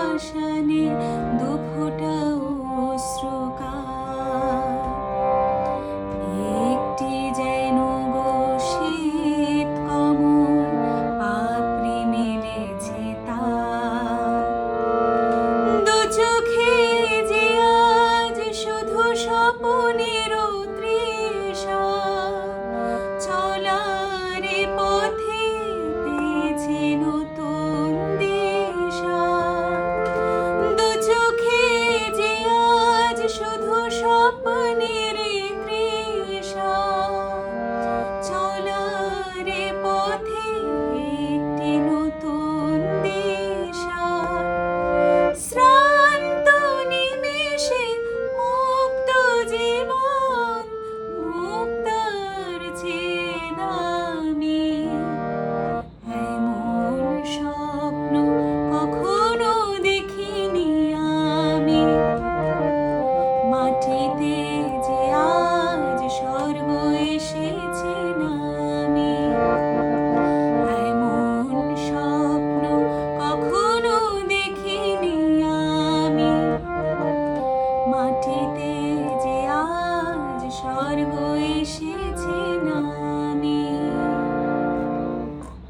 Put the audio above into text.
পাশানে দুফোটা অশ্রুকার। একটি যেন গো শীত কমল পাপড়ি মেরেছে তার। দু চোখে যে আজ শুধু স্বপনের তৃষা up